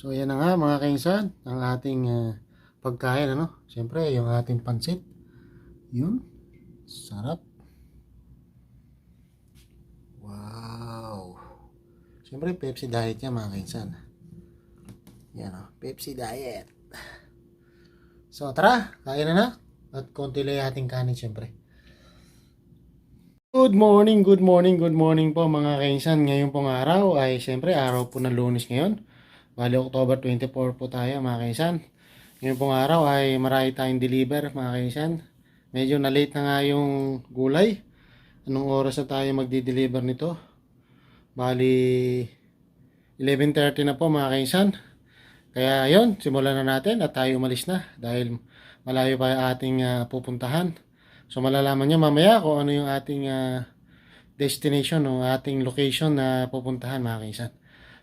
So ayan na nga mga kainsan, ang ating ah, pagkain ano. Siyempre yung ating pansit. Yun. Sarap. Wow. Siyempre Pepsi diet yan mga kainsan. Yan o, Pepsi diet. So tara, kain na na. At konti lang ating kanin siyempre. Good morning, good morning, good morning po mga kainsan. Ngayon pong araw ay siyempre araw po ng lunes ngayon. Bali October 24 po tayo mga kainsan. Ngayon pong araw ay marami tayong deliver mga kainsan. Medyo na late na nga yung gulay. Anong oras na tayo magdi-deliver nito? Bali 11.30 na po mga kainsan. Kaya yon simulan na natin at tayo umalis na dahil malayo pa yung ating ah, pupuntahan. So malalaman nyo mamaya kung ano yung ating ah, destination o ating location na pupuntahan mga kaisan.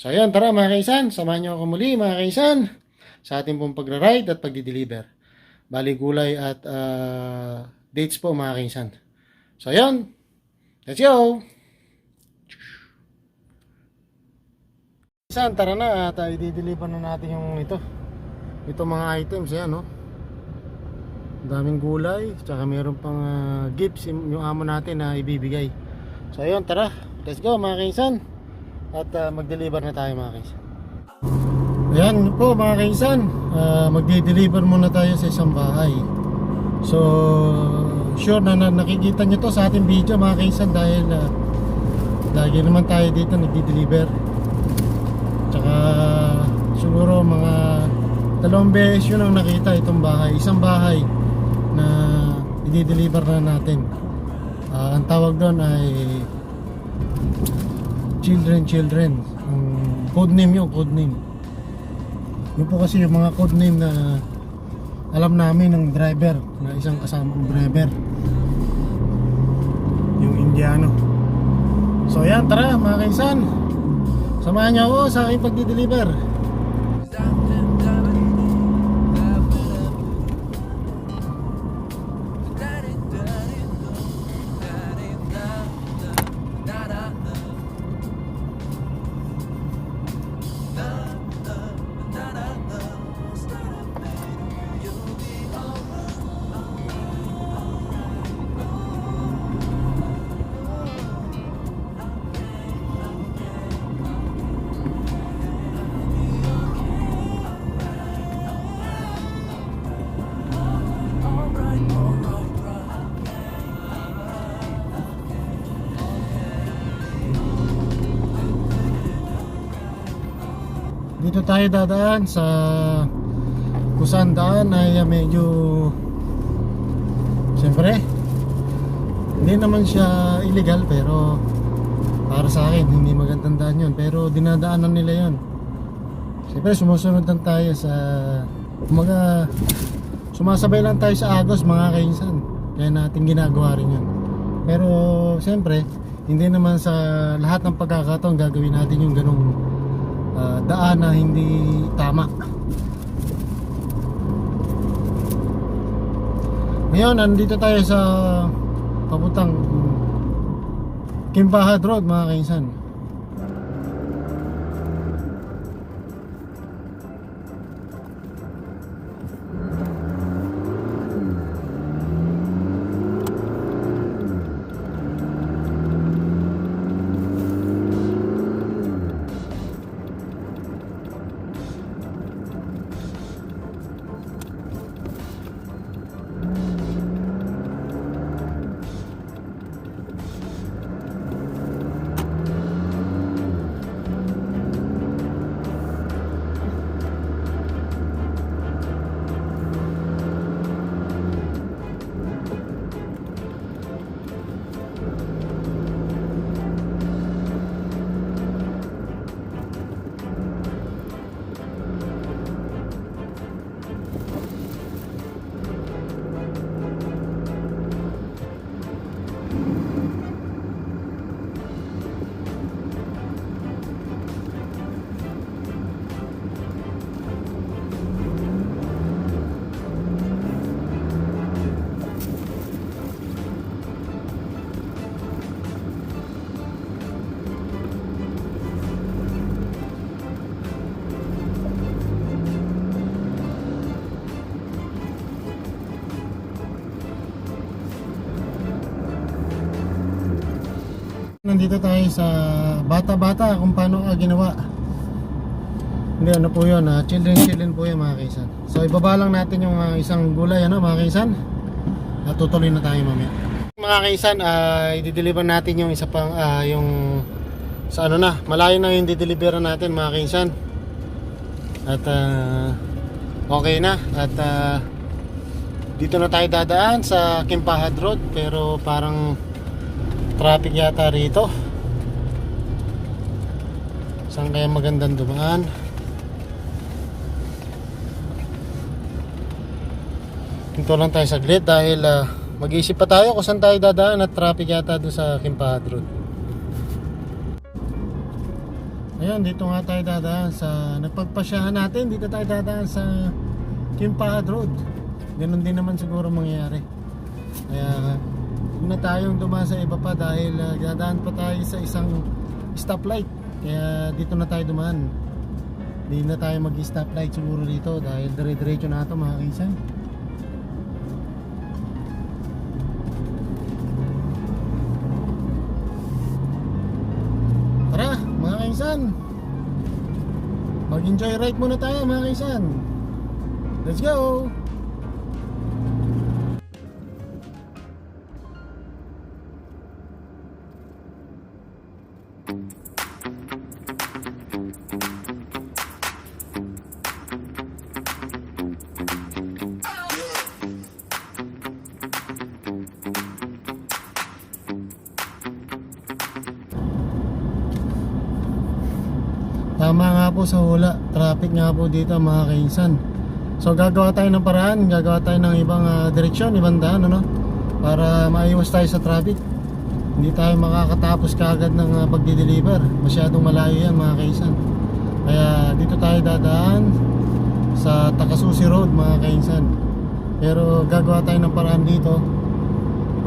So ayun, tara mga kaisan, samahan nyo ako muli mga kaisan sa ating pong pagra-ride at pagdi-deliver. Bali gulay at ah, dates po mga kaisan. So ayun, let's go! Kaisan, tara na at uh, i-deliver na natin yung ito. Ito mga items, yan no. Ang daming gulay, tsaka meron pang ah, gifts yung amo natin na ibibigay. So ayun, tara. Let's go mga kaisan. At ah, mag-deliver na tayo mga kaisan. Ayan po mga kaisan. Ah, magde-deliver muna tayo sa isang bahay. So, sure na, na nakikita nyo to sa ating video mga kaisan dahil ah, lagi naman tayo dito nagde-deliver. Tsaka siguro mga dalawang beses yun ang nakita itong bahay. Isang bahay na i-deliver na natin. Ah, ang tawag doon ay Children Children. Ang code name yun, code name. Yun po kasi yung mga code name na alam namin ng driver na isang kasamang driver. Yung Indiano. So yan, tara mga kaisan. Samahan niyo ako sa aking pagdi-deliver. Dito tayo dadaan sa kung saan daan ay medyo siyempre hindi naman siya illegal pero para sa akin hindi magandang daan yun. Pero dinadaanan nila yun. Siyempre sumusunod lang tayo sa mga sumasabay lang tayo sa agos mga kainsan. Kaya natin ginagawa rin yun. Pero siyempre hindi naman sa lahat ng pagkakataon gagawin natin yung ganong ah, daan na hindi tama. Ngayon nandito tayo sa papuntang Kimbahad Road mga kainsan Nandito tayo sa bata-bata kung paano ka ginawa. Hindi, ano po yun, ah, children children po yun mga kaisan. So ibaba lang natin yung ah, isang gulay, ano mga kaisan. At tutuloy na tayo mamaya. Mga kaisan, ah, i-deliver natin yung isa pang, ah, yung sa ano na, malayo na yung dideliver natin mga kaisan. At ah, okay na. At ah, dito na tayo dadaan sa Kimpahad Road pero parang traffic yata rito. Saan kaya magandang dumaan? Dito lang tayo saglit dahil ah, mag-iisip pa tayo kung saan tayo dadaan at traffic yata doon sa Kimpahad Road. Ayan, dito nga tayo dadaan sa napagpasyahan natin. Dito tayo dadaan sa Kimpahad Road. Ganun din naman siguro mangyayari. Kaya na tayong dumaan sa iba pa dahil ah, dadaan pa tayo sa isang stoplight. Kaya dito na tayo dumaan. Hindi na tayo mag-stoplight siguro dito dahil dire-diretso na ito mga kaisan. Tara, mga kaisan. Mag-enjoy ride muna tayo, mga kaisan. Let's go! Po sa hula. Traffic nga po dito mga kainsan. So gagawa tayo ng paraan, gagawa tayo ng ibang ah, direksyon, ibang daan ano para maiwas tayo sa traffic. Hindi tayo makakatapos kaagad ng uh, pagdi-deliver. Masyadong malayo yan mga kainsan. Kaya dito tayo dadaan sa Takasusi Road mga kainsan. Pero gagawa tayo ng paraan dito.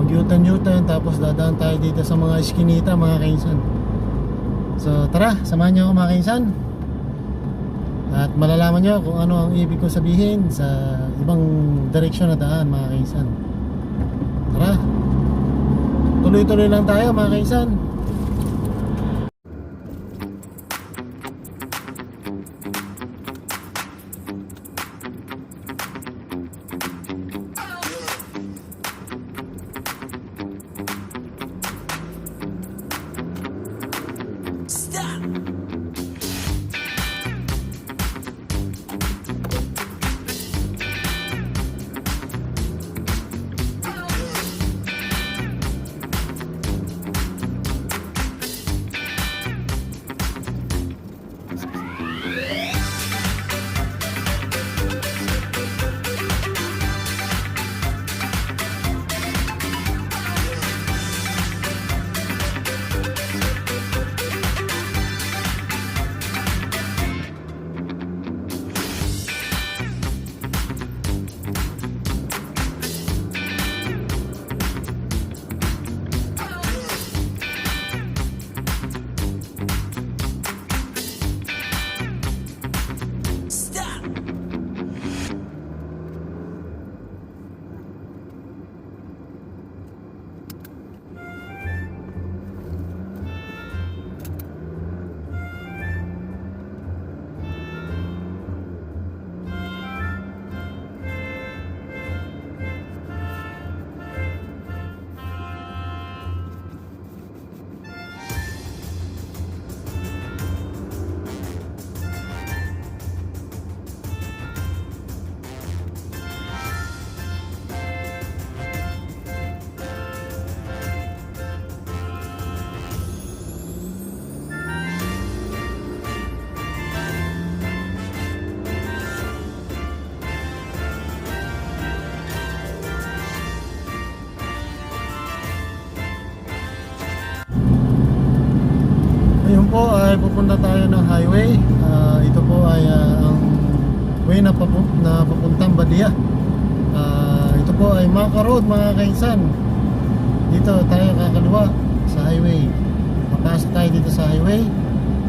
Mag-U-turn, tapos dadaan tayo dito sa mga eskinita mga kainsan. So tara, samahan niyo ako mga kainsan. At malalaman niyo kung ano ang ibig ko sabihin sa ibang direksyon na daan mga kainsan. Tara. Tuloy-tuloy lang tayo mga kainsan. Pupunta tayo ng highway. Ah, ito po ay ah, ang way na, papu- na papuntang Badia. Ah, ito po ay Maka Road mga kainsan. Dito tayo kakaliwa sa highway. Papasok tayo dito sa highway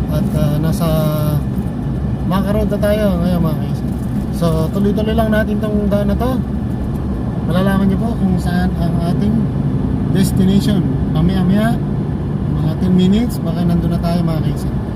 at ah, nasa Maka Road na tayo ngayon mga kainsan. So tuloy-tuloy lang natin tong daan na to. Malalaman niyo po kung saan ang ating destination. Mamaya-maya Mga 10 minutes, baka nandun na tayo mga kaisan.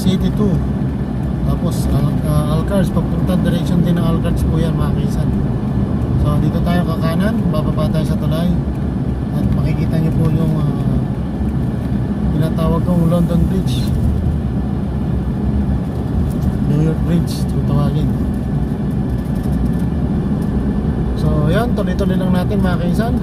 City 2. Tapos Al uh, Alcars, papunta direction din ng Alcars po yan mga kaisan. So dito tayo kakanan, bababa tayo sa tulay. At makikita niyo po yung uh, tinatawag kong London Bridge. New York Bridge, kung tawagin. So yan, tuloy-tuloy lang natin mga kaisan.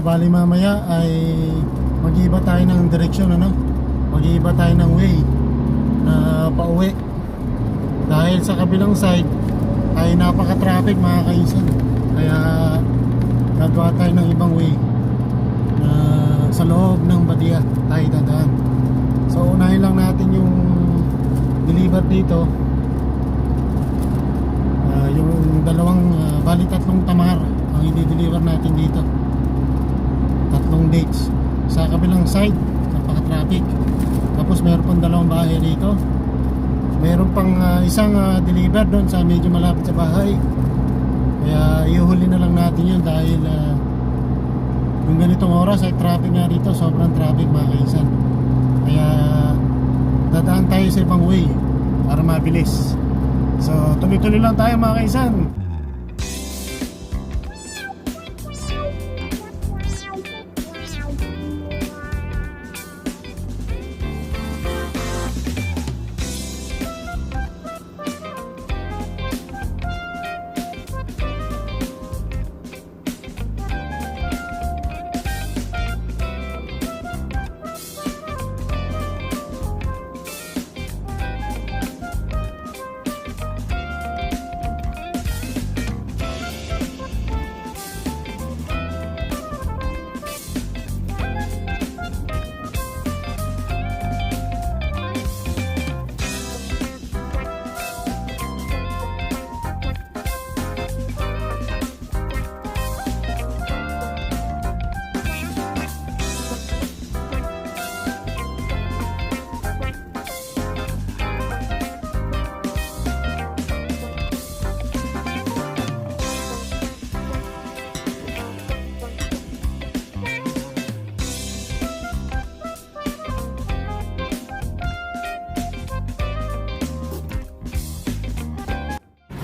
Bali mamaya ay mag-iiba tayo ng direksyon, ano? Mag-iiba tayo ng way na pauwi. Dahil sa kabilang side ay napaka-traffic mga kaisan. Kaya gagawa tayo ng ibang way na sa loob ng Badia tayo dadaan. So, unahin lang natin yung deliver dito. Ah, yung dalawang, uh, bali tatlong tamar ang i-deliver natin dito tatlong dates. Sa kabilang side napaka-traffic. Tapos meron pang dalawang bahay rito. Meron pang ah, isang ah, deliver doon sa medyo malapit sa bahay. Kaya iuhuli na lang natin yun dahil ah, yung ganitong oras ay traffic nga rito. Sobrang traffic mga kaisan. Kaya dadaan tayo sa ibang way para mabilis. So tuloy-tuloy lang tayo mga kaisan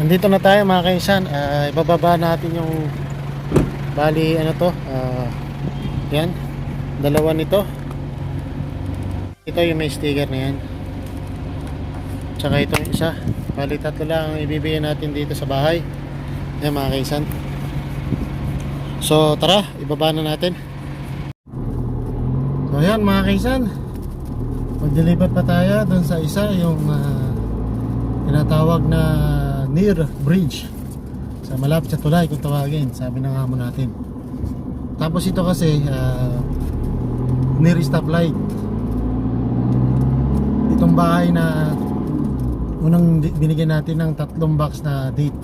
Nandito na tayo mga kaisan. Ah, ibababa natin yung bali ano to. ah, yan. Dalawa nito. Ito yung may sticker na yan. Tsaka itong isa. Bali tatlo lang ang ibibigay natin dito sa bahay. Yan mga kaisan. So tara, ibaba na natin. So ayan mga kaisan Mag-deliver pa tayo dun sa isa yung ah, tinatawag na near bridge. Sa malapit sa tulay kung tawagin sabi ng amo natin. Tapos ito kasi ah, near stoplight. Itong bahay na unang binigyan natin ng tatlong box na date.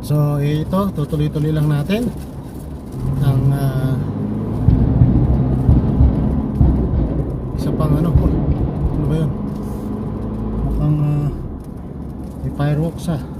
So ito tutuloy-tuloy lang natin ang ah, isa pang ano oh, Fireworks, ah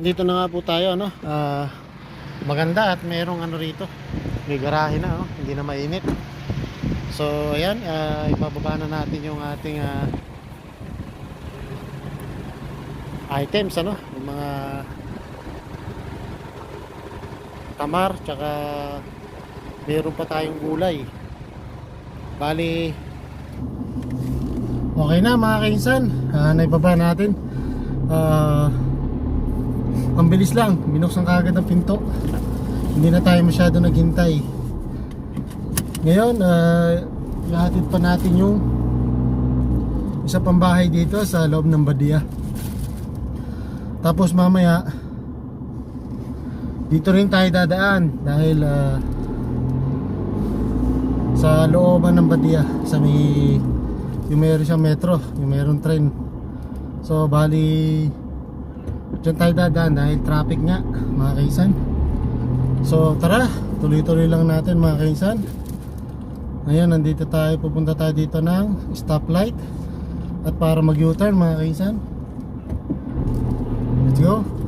Nandito na nga po tayo, ano? Ah, maganda at merong ano rito. May garahe na, oh. Hindi na mainit. So, ayan, ah, ibababa na natin yung ating ah, items, ano? Yung mga tamar, tsaka meron pa tayong gulay. Bali, okay na mga kainsan. Ah, naibaba natin. Ah, ang bilis lang, binuksan kagad ang pinto. Hindi na tayo masyado naghintay. Ngayon, uh, ihatid pa natin yung isa pang bahay dito sa loob ng Badia. Tapos mamaya, dito rin tayo dadaan dahil ah, sa looban ng Badia, sa may yung meron siyang metro, yung meron train. So, bali Diyan tayo dadaan dahil traffic nga mga kaisan. So tara, tuloy-tuloy lang natin mga kaisan. Ngayon nandito tayo, pupunta tayo dito ng stoplight. At para mag U-turn mga kaisan. Let's go